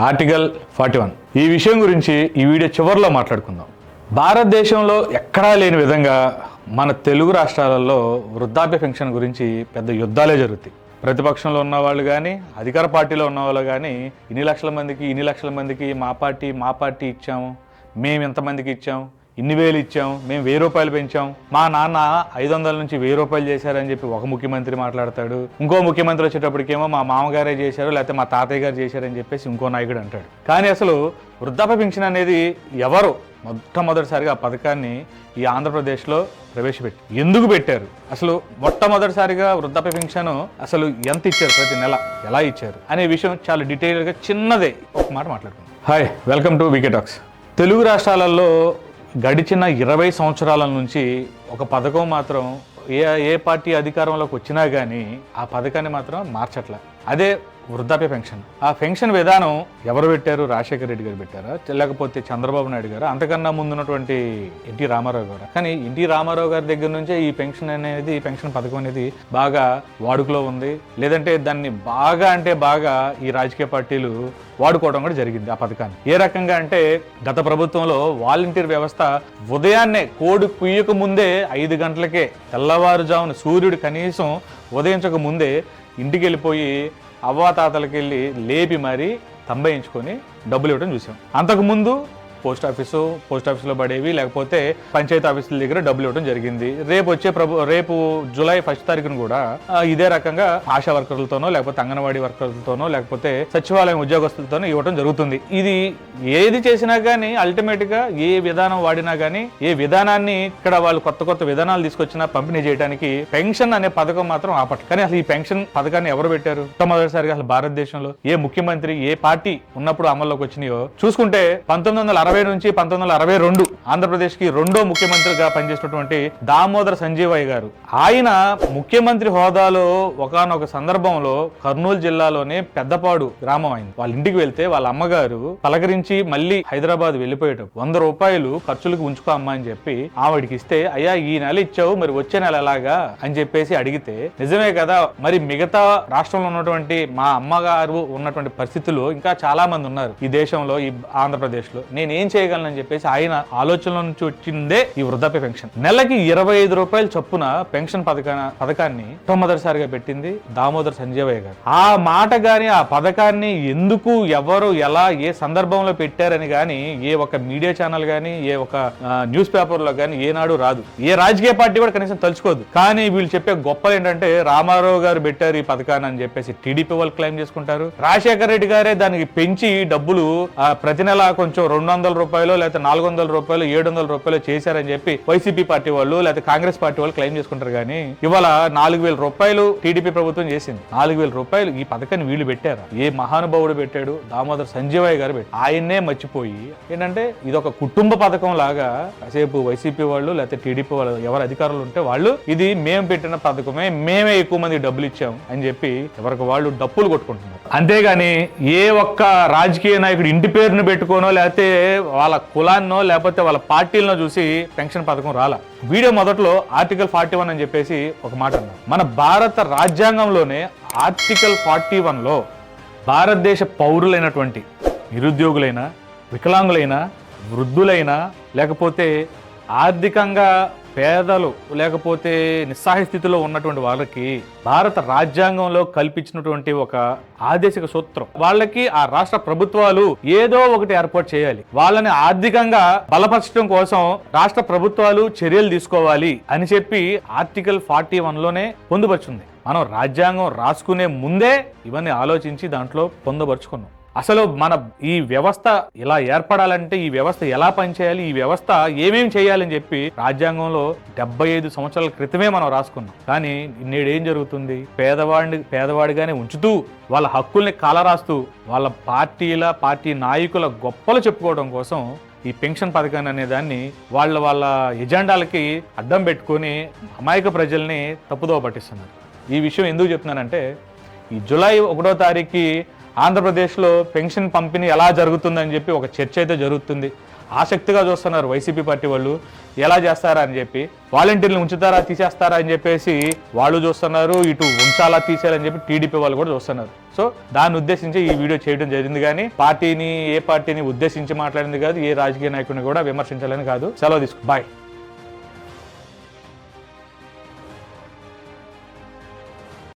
Article forty one. ఈ విషయం గురించి ఈ వీడియో చివరిలో మాట్లాడుకుందాం. భారతదేశంలో ఎక్కడా లేని విధంగా మన తెలుగు రాష్ట్రాలలో వృద్ధాప్య పెన్షన్ గురించి పెద్ద యుద్ధాలే జరుగుతాయి. ప్రతిపక్షంలో ఉన్న వాళ్ళు కానీ అధికార పార్టీలో ఉన్న వాళ్ళు కానీ ఇన్ని లక్షల మందికి ఇన్ని లక్షల మందికి మా పార్టీ మా పార్టీ ఇచ్చాము మేము ఎంతమందికి ఇచ్చాము ఇన్ని వేలు ఇచ్చాం మేము వెయ్యి రూపాయలు పెంచాం. మా నాన్న ఐదు వందల నుంచి వెయ్యి రూపాయలు చేశారని చెప్పి ఒక ముఖ్యమంత్రి మాట్లాడతాడు. ఇంకో ముఖ్యమంత్రి వచ్చేటప్పటికేమో మా మామగారే చేశారు లేకపోతే మా తాతయ్య గారు చేశారని చెప్పేసి ఇంకో నాయకుడు అంటాడు. కానీ అసలు వృద్ధాప్య పెన్షన్ అనేది ఎవరు మొట్టమొదటిసారిగా ఆ పథకాన్ని ఈ ఆంధ్రప్రదేశ్లో ప్రవేశపెట్టి ఎందుకు పెట్టారు? అసలు మొట్టమొదటిసారిగా వృద్ధాప్య పెన్షన్ అసలు ఎంత ఇచ్చారు ప్రతి నెల? ఎలా ఇచ్చారు? అనే విషయం చాలా డీటెయిల్గా చిన్నదే. ఒక మాట మాట్లాడుకుందాం. హాయ్ వెల్కమ్ టు వికెటాక్స్ తెలుగు రాష్ట్రాలలో గడిచిన ఇరవై సంవత్సరాల నుంచి ఒక పథకం మాత్రం ఏ ఏ పార్టీ అధికారంలోకి వచ్చినా కానీ ఆ పథకాన్ని మాత్రం మార్చట్లే. అదే వృద్ధాప్య పెన్షన్. ఆ పెన్షన్ విధానం ఎవరు పెట్టారు? రాజశేఖర రెడ్డి గారు పెట్టారా? లేకపోతే చంద్రబాబు నాయుడు గారు? అంతకన్నా ముందున్నటువంటి ఎన్టీ రామారావు గారు? కానీ ఎన్టీ రామారావు గారి దగ్గర నుంచే ఈ పెన్షన్ అనేది పెన్షన్ పథకం అనేది బాగా వాడుకలో ఉంది. లేదంటే దాన్ని బాగా అంటే బాగా ఈ రాజకీయ పార్టీలు వాడుకోవడం కూడా జరిగింది ఆ పథకాన్ని. ఏ రకంగా అంటే గత ప్రభుత్వంలో వాలంటీర్ వ్యవస్థ ఉదయాన్నే కోడి కుయ్యక ముందే ఐదు గంటలకే తెల్లవారుజామున సూర్యుడు కనీసం ఉదయించక ముందే ఇంటికి వెళ్ళిపోయి అవ్వాతాతలకి వెళ్ళి లేపి మరీ తంబయించుకొని డబ్బులు ఇవ్వడం చూసాం. అంతకుముందు పోస్ట్ ఆఫీసు పోస్ట్ ఆఫీస్లో పడేవి లేకపోతే పంచాయతీ ఆఫీసుల దగ్గర డబ్బులు ఇవ్వడం జరిగింది. రేపు వచ్చే ప్రభు రేపు జూలై ఫస్ట్ తారీఖున కూడా ఇదే రకంగా ఆశా వర్కర్లతోనో లేకపోతే అంగన్వాడీ వర్కర్లతోనో లేకపోతే సచివాలయం ఉద్యోగస్తులతోనో ఇవ్వడం జరుగుతుంది. ఇది ఏది చేసినా కానీ అల్టిమేట్గా ఏ విధానం వాడినా కానీ ఏ విధానాన్ని ఇక్కడ వాళ్ళు కొత్త కొత్త విధానాలు తీసుకొచ్చినా పంపిణీ చేయడానికి పెన్షన్ అనే పథకం మాత్రం ఆపట్ కానీ అసలు ఈ పెన్షన్ పథకాన్ని ఎవరు పెట్టారు? మొట్టమొదటిసారిగా అసలు భారతదేశంలో ఏ ముఖ్యమంత్రి ఏ పార్టీ ఉన్నప్పుడు అమల్లోకి వచ్చినాయో చూసుకుంటే పంతొమ్మిది వందల అరవై నుంచి పంతొమ్మిది వందల అరవై రెండు ఆంధ్రప్రదేశ్కి రెండో ముఖ్యమంత్రిగా పనిచేసినటువంటి దామోదర సంజీవయ్య గారు. ఆయన ముఖ్యమంత్రి హోదాలో ఒకానొక సందర్భంలో కర్నూలు జిల్లాలోనే పెద్దపాడు గ్రామం అయింది. వాళ్ళ ఇంటికి వెళ్తే వాళ్ళ అమ్మగారు పలకరించి మళ్ళీ హైదరాబాద్ వెళ్ళిపోయేటప్పుడు వంద రూపాయలు ఖర్చులకు ఉంచుకో అమ్మా అని చెప్పి ఆవిడికి ఇస్తే అయ్యా ఈ నెల ఇచ్చావు మరి వచ్చే నెల ఎలాగా? అని చెప్పేసి అడిగితే నిజమే కదా మరి మిగతా రాష్ట్రంలో ఉన్నటువంటి మా అమ్మగారు ఉన్నటువంటి పరిస్థితులు ఇంకా చాలా మంది ఉన్నారు. ఈ దేశంలో ఈ ఆంధ్రప్రదేశ్లో నేను ఏం చేయగలనని చెప్పేసి ఆయన ఆలోచనల నుంచి వచ్చిందే ఈ వృద్ధాప్య పెన్షన్. నెలకి ఇరవై ఐదు రూపాయల చొప్పున పెన్షన్ పథకా పథకాన్ని మొట్టమొదటిసారిగా పెట్టింది దామోదర్ సంజయవయ్య గారు. ఆ మాట గాని ఆ పథకాన్ని ఎందుకు ఎవరు ఎలా ఏ సందర్భంలో పెట్టారని గాని ఏ ఒక మీడియా ఛానల్ గాని ఏ ఒక న్యూస్ పేపర్లో గాని ఏనాడు రాదు. ఏ రాజకీయ పార్టీ కూడా కనీసం తలుచుకోదు. కానీ వీళ్ళు చెప్పే గొప్పలు ఏంటంటే రామారావు గారు పెట్టారు ఈ పథకాన్ని అని చెప్పేసి టీడీపీ వాళ్ళు క్లెయిమ్ చేసుకుంటారు. రాజశేఖర రెడ్డి గారే దానికి పెంచి డబ్బులు ప్రతి నెల కొంచెం రెండు వందల రూపాయలు లేకపోతే నాలుగు వందల రూపాయలు ఏడు వందల రూపాయలు చేశారని చెప్పి వైసీపీ పార్టీ వాళ్ళు లేకపోతే కాంగ్రెస్ పార్టీ వాళ్ళు క్లెయిమ్ చేసుకుంటారు. కానీ ఇవాళ నాలుగు వేల రూపాయలు టీడీపీ ప్రభుత్వం చేసింది. నాలుగు వేల రూపాయలు ఈ పథకాన్ని వీళ్ళు పెట్టారా? ఏ మహానుభావుడు పెట్టాడు? దామోదర్ సంజీవయ్య గారు పెట్టాడు. ఆయన్నే మర్చిపోయి ఏంటంటే ఇది ఒక కుటుంబ పథకం లాగా కాసేపు వైసీపీ వాళ్ళు లేకపోతే టీడీపీ వాళ్ళు ఎవరు అధికారులు ఉంటే వాళ్ళు ఇది మేము పెట్టిన పథకమే మేమే ఎక్కువ మంది డబ్బులు ఇచ్చాం అని చెప్పి ఎవరికి వాళ్ళు డప్పులు కొట్టుకుంటున్నారు. అంతేగాని ఏ ఒక్క రాజకీయ నాయకుడు ఇంటి పేరును పెట్టుకోనో లేకపోతే వాళ్ళ కులాన్నో లేకపోతే వాళ్ళ పార్టీలనో చూసి పెన్షన్ పథకం రాలా. వీడియో మొదట్లో ఆర్టికల్ ఫార్టీ వన్ అని చెప్పేసి ఒక మాట అన్నారు. మన భారత రాజ్యాంగంలోనే ఆర్టికల్ ఫార్టీ వన్లో భారతదేశ పౌరులైనటువంటి నిరుద్యోగులైన వికలాంగులైన వృద్ధులైన లేకపోతే ఆర్థికంగా పేదలు లేకపోతే నిస్సహాయ స్థితిలో ఉన్నటువంటి వాళ్ళకి భారత రాజ్యాంగంలో కల్పించినటువంటి ఒక ఆదేశిక సూత్రం. వాళ్ళకి ఆ రాష్ట్ర ప్రభుత్వాలు ఏదో ఒకటి ఏర్పాటు చేయాలి. వాళ్ళని ఆర్థికంగా బలపరచడం కోసం రాష్ట్ర ప్రభుత్వాలు చర్యలు తీసుకోవాలి అని చెప్పి ఆర్టికల్ ఫార్టీ లోనే పొందుపరుచుంది. మనం రాజ్యాంగం రాసుకునే ముందే ఇవన్నీ ఆలోచించి దాంట్లో పొందుపరుచుకున్నాం. అసలు మన ఈ వ్యవస్థ ఇలా ఏర్పడాలంటే ఈ వ్యవస్థ ఎలా పనిచేయాలి? ఈ వ్యవస్థ ఏమేమి చేయాలని చెప్పి రాజ్యాంగంలో డెబ్బై ఐదు సంవత్సరాల క్రితమే మనం రాసుకున్నాం. కానీ నేడేం జరుగుతుంది? పేదవాడిని పేదవాడిగానే ఉంచుతూ వాళ్ళ హక్కుల్ని కాలరాస్తూ వాళ్ళ పార్టీల పార్టీ నాయకుల గొప్పలు చెప్పుకోవడం కోసం ఈ పెన్షన్ పథకాన్ని అనే దాన్ని వాళ్ళ వాళ్ళ ఎజెండాలకి అడ్డం పెట్టుకొని అమాయక ప్రజల్ని తప్పుదోవ పట్టిస్తున్నారు. ఈ విషయం ఎందుకు చెప్తున్నానంటే ఈ జూలై ఒకటో తారీఖుకి ఆంధ్రప్రదేశ్లో పెన్షన్ పంపిణీ ఎలా జరుగుతుందని చెప్పి ఒక చర్చ అయితే జరుగుతుంది. ఆసక్తిగా చూస్తున్నారు వైసీపీ పార్టీ వాళ్ళు. ఎలా చేస్తారా అని చెప్పి వాలంటీర్లు ఉంచుతారా తీసేస్తారా అని చెప్పేసి వాళ్ళు చూస్తున్నారు. ఇటు ఉంచాలా తీసేయాలని చెప్పి టీడీపీ వాళ్ళు కూడా చూస్తున్నారు. సో దాన్ని ఉద్దేశించి ఈ వీడియో చేయడం జరిగింది కానీ పార్టీని ఏ పార్టీని ఉద్దేశించి మాట్లాడింది కాదు ఏ రాజకీయ నాయకుడిని కూడా విమర్శించాలని కాదు. సెలవు తీసుకో. బాయ్